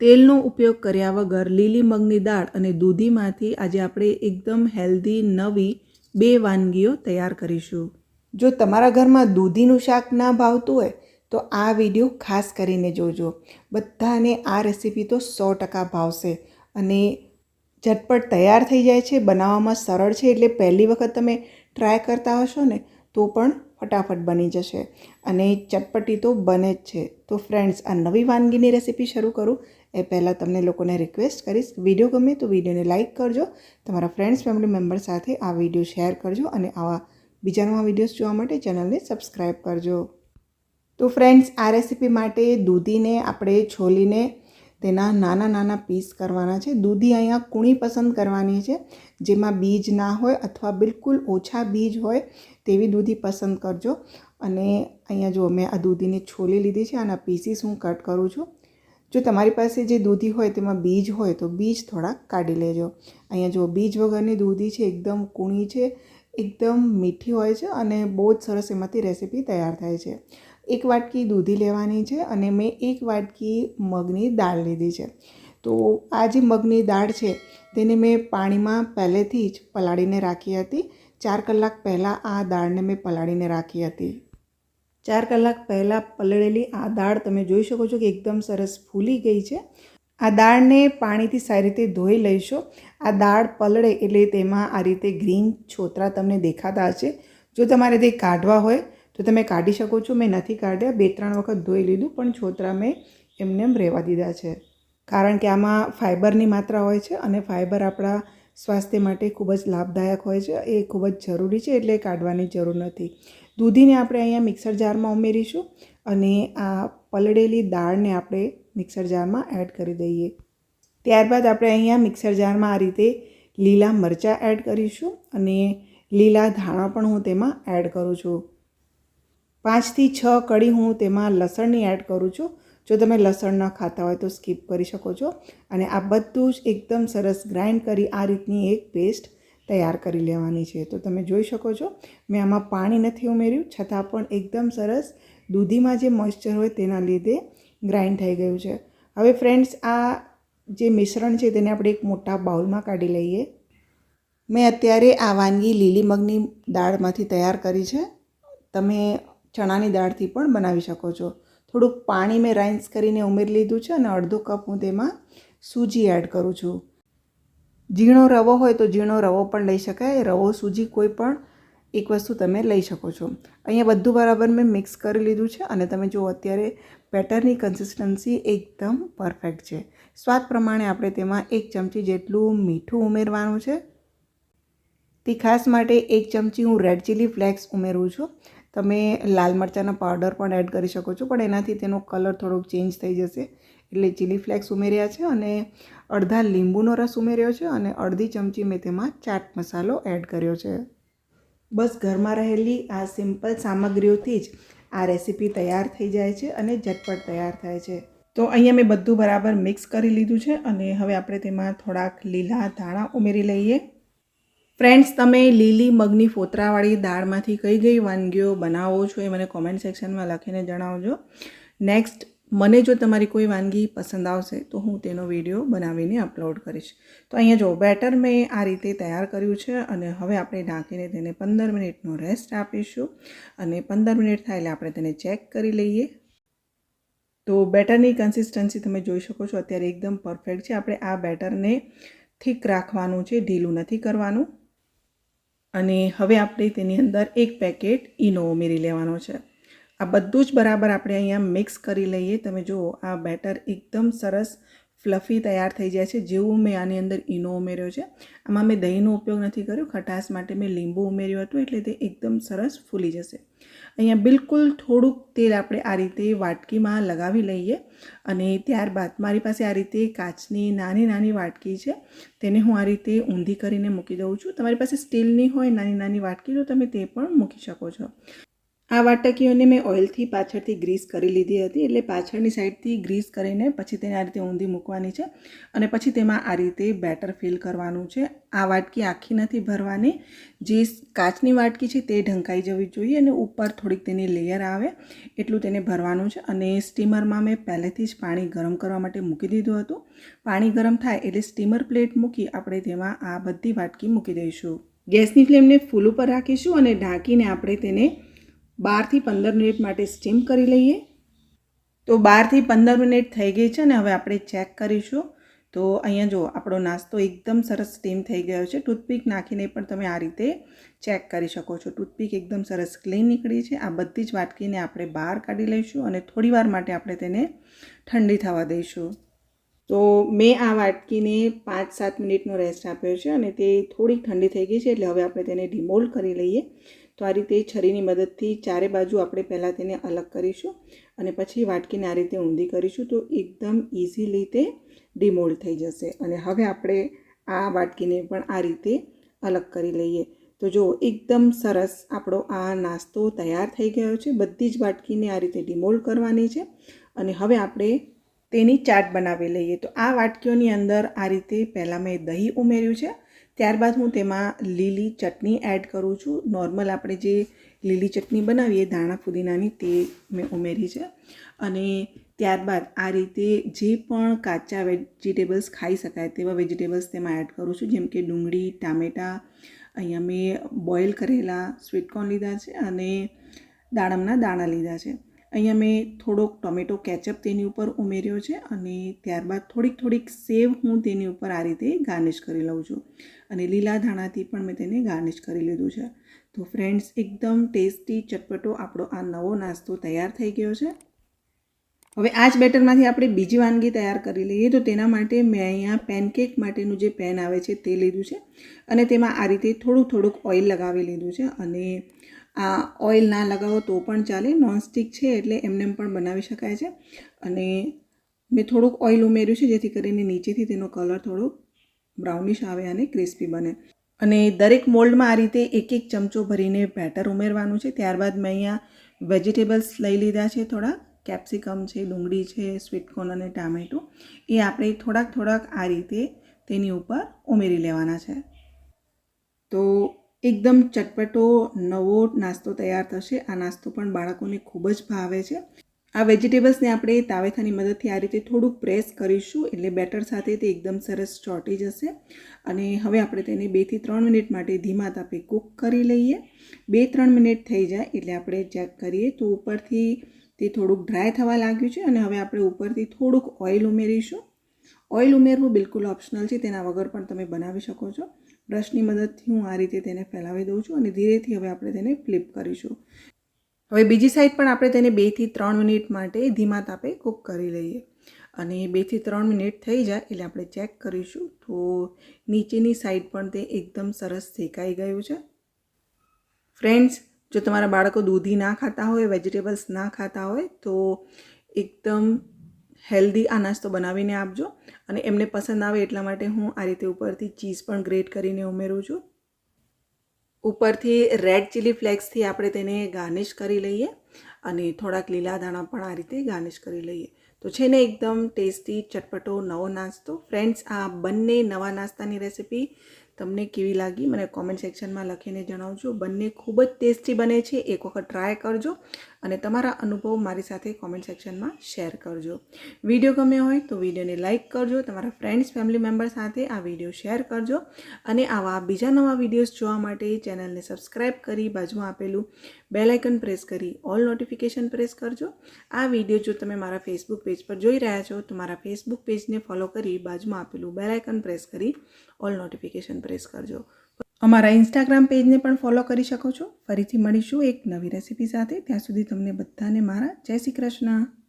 તેલનો ઉપયોગ કર્યા વગર લીલી મગની દાળ અને દૂધીમાંથી આજે આપણે એકદમ હેલ્ધી નવી બે વાનગીઓ તૈયાર કરીશું. જો તમારા ઘરમાં દૂધીનું શાક ના ભાવતું હોય, તો આ વીડિયો ખાસ કરીને જોજો. બધાને આ રેસીપી તો સો ટકા ભાવશે અને ઝટપટ તૈયાર થઈ જાય છે, બનાવવામાં સરળ છે, એટલે પહેલી વખત તમે ટ્રાય કરતા હશો ને, તો પણ ફટાફટ બની જશે. અને ચટપટી તો બને જ છે. તો ફ્રેન્ડ્સ, આ નવી વાનગીની રેસીપી શરૂ કરું. એ પહેલાં તમને લોકોને રિક્વેસ્ટ કરીશ. વીડિયો ગમે તો વિડીયોને લાઇક કરજો. તમારા ફ્રેન્ડ્સ ફેમિલી મેમ્બર સાથે આ વીડિયો શેર કરજો અને આવા બીજા નવા વિડીયોઝ જોવા માટે ચેનલને સબસ્ક્રાઈબ કરજો. તો ફ્રેન્ડ્સ આ રેસીપી માટે દૂધીને આપણે છોલીને તેના નાના નાના પીસ કરવાના છે. દૂધી અહીંયા કૂણી પસંદ કરવાની છે. જેમાં બીજ ના હોય અથવા બિલકુલ ઓછા બીજ હોય તેવી દૂધી પસંદ કરજો. અને અહીંયા જો મેં આ દૂધીને છોલી લીધી છે, આના પીસીસ હું કટ કરું છું. જો તમારી પાસે જે દૂધી હોય તેમાં બીજ હોય તો બીજ થોડાક કાઢી લેજો. અહીંયા જો બીજ વગરની દૂધી છે, એકદમ કૂણી છે, એકદમ મીઠી હોય છે અને બહુ જ સરસ એમાંથી રેસીપી તૈયાર થાય છે. એક વાટકી દૂધી લેવાની છે અને મેં એક વાટકી મગની દાળ લીધી છે. તો આ જે મગની દાળ છે તેને મેં પાણીમાં પહેલેથી જ પલાળીને રાખી હતી. ચાર કલાક પહેલાં આ દાળને મેં પલાળીને રાખી હતી. ચાર કલાક પહેલાં પલળેલી આ દાળ તમે જોઈ શકો છો કે એકદમ સરસ ફૂલી ગઈ છે. આ દાળને પાણીથી સારી રીતે ધોઈ લઈશો. આ દાળ પલળે એટલે તેમાં આ રીતે ગ્રીન છોતરા તમને દેખાતા હશે. જો તમારે તે કાઢવા હોય તો તમે કાઢી શકો છો. મેં નથી કાઢ્યા. બે ત્રણ વખત ધોઈ લીધું પણ છોતરા મેં એમને એમ રહેવા દીધા છે. કારણ કે આમાં ફાઇબરની માત્રા હોય છે અને ફાઇબર આપણા સ્વાસ્થ્ય માટે ખૂબ જ લાભદાયક હોય છે. એ ખૂબ જ જરૂરી છે એટલે કાઢવાની જરૂર નથી. દૂધીને આપણે અહીંયા મિક્સર જારમાં ઉમેરીશું અને આ પલળેલી દાળને આપણે મિક્સર જારમાં એડ કરી દઈએ. ત્યારબાદ આપણે અહીંયા મિક્સર જારમાં આ રીતે લીલા મરચાં એડ કરીશું અને લીલા ધાણા પણ હું તેમાં એડ કરું છું. પાંચથી છ કડી હું તેમાં લસણની એડ કરું છું. જો તમે લસણ ન ખાતા હોય તો સ્કીપ કરી શકો છો. અને આ બધું જ એકદમ સરસ ગ્રાઇન્ડ કરી આ રીતની એક પેસ્ટ તૈયાર કરી લેવાની છે. તો તમે જોઈ શકો છો, મેં આમાં પાણી નથી ઉમેર્યું, છતાં પણ એકદમ સરસ દૂધીમાં જે મોઇશ્ચર હોય તેના લીધે ગ્રાઇન્ડ થઈ ગયું છે. હવે ફ્રેન્ડ્સ આ જે મિશ્રણ છે તેને આપણે એક મોટા બાઉલમાં કાઢી લઈએ. મેં અત્યારે આ વાનગી લીલી મગની દાળમાંથી તૈયાર કરી છે. તમે ચણાની દાળથી પણ બનાવી શકો છો. થોડુંક પાણી મેં રાઇન્સ કરીને ઉમેરી લીધું છે અને અડધો કપ હું તેમાં સૂજી એડ કરું છું. ઝીણો રવો હોય તો ઝીણો રવો પણ લઈ શકાય. રવો સૂજી કોઈ પણ એક વસ્તુ તમે લઈ શકો છો. અહીંયા બધું બરાબર મેં મિક્સ કરી લીધું છે અને તમે જુઓ અત્યારે બેટરની કન્સિસ્ટન્સી એકદમ પરફેક્ટ છે. સ્વાદ પ્રમાણે આપણે તેમાં એક ચમચી જેટલું મીઠું ઉમેરવાનું છે. તીખાસ માટે એક ચમચી હું રેડ ચીલી ફ્લેક્સ ઉમેરું છું. તમે લાલ મરચાંનો પાવડર પણ એડ કરી શકો છો, પણ એનાથી તેનો કલર થોડોક ચેન્જ થઈ જશે. એટલે ચીલી ફ્લેક્સ ઉમેર્યા છે અને અડધા લીંબુનો રસ ઉમેર્યો છે અને અડધી ચમચી મેં તેમાં ચાટ મસાલો એડ કર્યો છે. બસ ઘરમાં રહેલી આ સિમ્પલ સામગ્રીઓથી જ આ રેસીપી તૈયાર થઈ જાય છે અને ઝટપટ તૈયાર થાય છે. તો અહીંયા મેં બધું બરાબર મિક્સ કરી લીધું છે અને હવે આપણે તેમાં થોડાક લીલા ધાણા ઉમેરી લઈએ. ફ્રેન્ડ્સ તમે લીલી મગની ફોતરાવાળી દાળમાંથી કઈ કઈ વાનગીઓ બનાવો છો એ મને કોમેન્ટ સેક્શનમાં લખીને જણાવજો. નેક્સ્ટ મને જો તમારી કોઈ વાનગી પસંદ આવશે, તો હું તેનો વીડિયો બનાવીને અપલોડ કરીશ. તો અહીંયા જો, બેટર મેં આ રીતે તૈયાર કર્યું છે અને હવે આપણે ઢાંકીને તેને પંદર મિનિટનો રેસ્ટ આપીશું અને પંદર મિનિટ થાય એટલે આપણે તેને ચેક કરી લઈએ. તો બેટરની કન્સિસ્ટન્સી તમે જોઈ શકો છો, અત્યારે એકદમ પરફેક્ટ છે. આપણે આ બેટરને થીક રાખવાનું છે, ઢીલું નથી કરવાનું. અને હવે આપણે તેની અંદર એક પેકેટ ઈનો ઉમેરી લેવાનો છે. આ બધું જ બરાબર આપણે અહીંયા મિક્સ કરી લઈએ. તમે જુઓ, આ બેટર એકદમ સરસ ફ્લફી તૈયાર થઈ જાય છે. જેવું મેં આની અંદર ઈનો ઉમેર્યો છે. આમાં મેં દહીંનો ઉપયોગ નથી કર્યો. ખટાશ માટે મેં લીંબુ ઉમેર્યું હતું, એટલે તે એકદમ સરસ ફૂલી જશે. અહીંયા બિલકુલ થોડુંક તેલ આપણે આ રીતે વાટકીમાં લગાવી લઈએ અને ત્યારબાદ મારી પાસે આ રીતે કાચની નાની નાની વાટકી છે. તેને હું આ રીતે ઊંધી કરીને મૂકી દઉં છું. તમારી પાસે સ્ટીલની હોય, નાની નાની વાટકી તો તમે તે પણ મૂકી શકો છો. આ વાટકીઓને મેં ઓઇલથી પાછળથી ગ્રીસ કરી લીધી હતી એટલે પાછળની સાઈડથી ગ્રીસ કરીને પછી તેને આ રીતે ઊંધી મૂકવાની છે અને પછી તેમાં આ રીતે બેટર ફિલ કરવાનું છે. આ વાટકી આખી નથી ભરવાની. જે કાચની વાટકી છે તે ઢંકાઈ જવી જોઈએ અને ઉપર થોડીક તેની લેયર આવે એટલું તેને ભરવાનું છે. અને સ્ટીમરમાં મેં પહેલેથી જ પાણી ગરમ કરવા માટે મૂકી દીધું હતું. પાણી ગરમ થાય એટલે સ્ટીમર પ્લેટ મૂકી આપણે તેમાં આ બધી વાટકી મૂકી દઈશું. ગેસની ફ્લેમને ફૂલ ઉપર રાખીશું અને ઢાંકીને આપણે તેને બારથી પંદર મિનિટ માટે સ્ટીમ કરી લઈએ. તો બારથી પંદર મિનિટ થઈ ગઈ છે ને હવે આપણે ચેક કરીશું. તો અહીંયા જો આપણો નાસ્તો એકદમ સરસ સ્ટીમ થઈ ગયો છે. ટૂથપીક નાખીને પણ તમે આ રીતે ચેક કરી શકો છો. ટૂથપીક એકદમ સરસ ક્લીન નીકળી છે. આ બધી જ વાટકીને આપણે બહાર કાઢી લઈશું અને થોડી વાર માટે આપણે તેને ઠંડી થવા દઈશું. તો મેં આ વાટકીને પાંચ સાત મિનિટનો રેસ્ટ આપ્યો છે અને તે થોડીક ઠંડી થઈ ગઈ છે એટલે હવે આપણે તેને ડિમોલ્ડ કરી લઈએ. તો આ રીતે છરીની મદદથી ચારે બાજુ આપણે પહેલાં તેને અલગ કરીશું અને પછી વાટકીને આ રીતે ઊંધી કરીશું તો એકદમ ઇઝીલી તે ડિમોલ્ડ થઈ જશે. અને હવે આપણે આ વાટકીને પણ આ રીતે અલગ કરી લઈએ. તો જો એકદમ સરસ આપણો આ નાસ્તો તૈયાર થઈ ગયો છે. બધી જ વાટકીને આ રીતે ડિમોલ્ડ કરવાની છે. અને હવે આપણે તેની ચાટ બનાવી લઈએ. તો આ વાટકીઓની અંદર આ રીતે પહેલાં મેં દહીં ઉમેર્યું છે. ત્યારબાદ હું તેમાં લીલી ચટણી એડ કરું છું. નોર્મલ આપણે જે લીલી ચટણી બનાવીએ દાણા ફુદીનાની તે મેં ઉમેરી છે. અને ત્યારબાદ આ રીતે જે પણ કાચા વેજીટેબલ્સ ખાઈ શકાય તેવા વેજીટેબલ્સ તેમાં એડ કરું છું. જેમ કે ડુંગળી, ટામેટાં, અહીંયા મેં બોઇલ કરેલા સ્વીટકોર્ન લીધા છે અને દાડમના દાણા લીધા છે. અહીંયા મેં થોડોક ટોમેટો કેચઅપ તેની ઉપર ઉમેર્યો છે અને ત્યારબાદ થોડીક થોડીક સેવ હું તેની ઉપર આ રીતે ગાર્નિશ કરી લઉં છું. અને લીલા ધાણાથી પણ મેં તેને ગાર્નિશ કરી લીધું છે. તો ફ્રેન્ડ્સ, એકદમ ટેસ્ટી ચટપટો આપણો આ નવો નાસ્તો તૈયાર થઈ ગયો છે. હવે આ જ બેટરમાંથી આપણે બીજી વાનગી તૈયાર કરી લઈએ. તો તેના માટે મેં અહીંયા પેનકેક માટેનું જે પેન આવે છે તે લીધું છે. અને તેમાં આ રીતે થોડુંક થોડુંક ઓઇલ લગાવી લીધું છે અને આ ઓઇલ ના લગાવો તો પણ ચાલે, નોનસ્ટિક છે એટલે એમને પણ બનાવી શકાય છે. અને મેં થોડુંક ઓઇલ ઉમેર્યું છે જેથી કરીને નીચેથી તેનો કલર થોડો બ્રાઉનિશ આવે અને ક્રિસ્પી બને. અને દરેક મોલ્ડમાં આ રીતે એક એક ચમચો ભરીને બેટર ઉમેરવાનું છે. ત્યારબાદ મેં અહીંયા વેજીટેબલ્સ લઈ લીધા છે, થોડા કેપ્સિકમ છે, ડુંગળી છે સ્વીટકોર્ન અને ટામેટું. એ આપણે થોડાક થોડાક આ રીતે તેની ઉપર ઉમેરી લેવાના છે. તો એકદમ ચટપટો નવો નાસ્તો તૈયાર થશે. આ નાસ્તો પણ બાળકોને ખૂબ જ ભાવે છે. આ વેજીટેબલ્સને આપણે તાવેથાની મદદથી આ રીતે થોડુંક પ્રેસ કરીશું એટલે બેટર સાથે તે એકદમ સરસ ચોંટી જશે. અને હવે આપણે તેને બેથી ત્રણ મિનિટ માટે ધીમા તાપે કૂક કરી લઈએ. બે ત્રણ મિનિટ થઈ જાય એટલે આપણે ચેક કરીએ તો ઉપરથી તે થોડુંક ડ્રાય થવા લાગ્યું છે અને હવે આપણે ઉપરથી થોડુંક ઓઇલ ઉમેરીશું. ઓઇલ ઉમેરવું બિલકુલ ઓપ્શનલ છે. તેના વગર પણ તમે બનાવી શકો છો. બ્રશની મદદથી હું આ રીતે તેને ફેલાવી દઉં છું અને ધીરેથી હવે આપણે તેને ફ્લિપ કરીશું. હવે બીજી સાઈડ પણ આપણે તેને બેથી ત્રણ મિનિટ માટે ધીમા તાપે કૂક કરી લઈએ. અને બેથી ત્રણ મિનિટ થઈ જાય એટલે આપણે ચેક કરીશું તો નીચેની સાઈડ પણ તે એકદમ સરસ શેકાઈ ગયું છે. ફ્રેન્ડ્સ જો તમારા બાળકો દૂધી ના ખાતા હોય વેજીટેબલ્સ ના ખાતા હોય, તો એકદમ હેલ્ધી આ નાસ્તો બનાવીને આપજો અને એમને પસંદ આવે એટલા માટે હું આ રીતે ઉપરથી ચીઝ પણ ગ્રેટ કરીને ઉમેરું છું. ઉપરથી રેડ ચીલી ફ્લેક્સથી આપણે તેને ગાર્નિશ કરી લઈએ અને થોડાક લીલા દાણા પણ આ રીતે ગાર્નિશ કરી લઈએ. તો છે ને એકદમ ટેસ્ટી, ચટપટો, નવો નાસ્તો. ફ્રેન્ડ્સ, આ બંને નવા નાસ્તાની રેસિપી તમને કેવી લાગી મને કોમેન્ટ સેક્શનમાં લખીને જણાવજો. બંને ખૂબ જ ટેસ્ટી બને છે. એક વખત ટ્રાય કરજો. અને તમારા અનુભવ મારી સાથે કોમેન્ટ સેક્શનમાં શેર કરજો. વીડિયો ગમ્યો હોય તો વિડીયોને લાઇક કરજો, તમારા ફ્રેન્ડ્સ ફેમિલી મેમ્બર સાથે આ વીડિયો શેર કરજો અને આવા બીજા નવા વિડીયોઝ જોવા માટે ચેનલને સબસ્ક્રાઈબ કરી બાજુમાં આપેલું બેલ પ્રેસ કરી ઓલ નોટિફિકેશન પ્રેસ કરજો. આ વીડિયો જો તમે મારા ફેસબુક પેજ પર જોઈ રહ્યા છો, તો મારા ફેસબુક પેજને ફોલો કરી બાજુમાં આપેલું બેલ પ્રેસ કરી ઓલ નોટિફિકેશન પ્રેસ કરજો. અમારા ઇન્સ્ટાગ્રામ પેજને પણ ફોલો કરી શકો છો. ફરીથી મળીશું એક નવી રેસીપી સાથે. ત્યાં સુધી તમને બધાને મારા જય શ્રી કૃષ્ણ.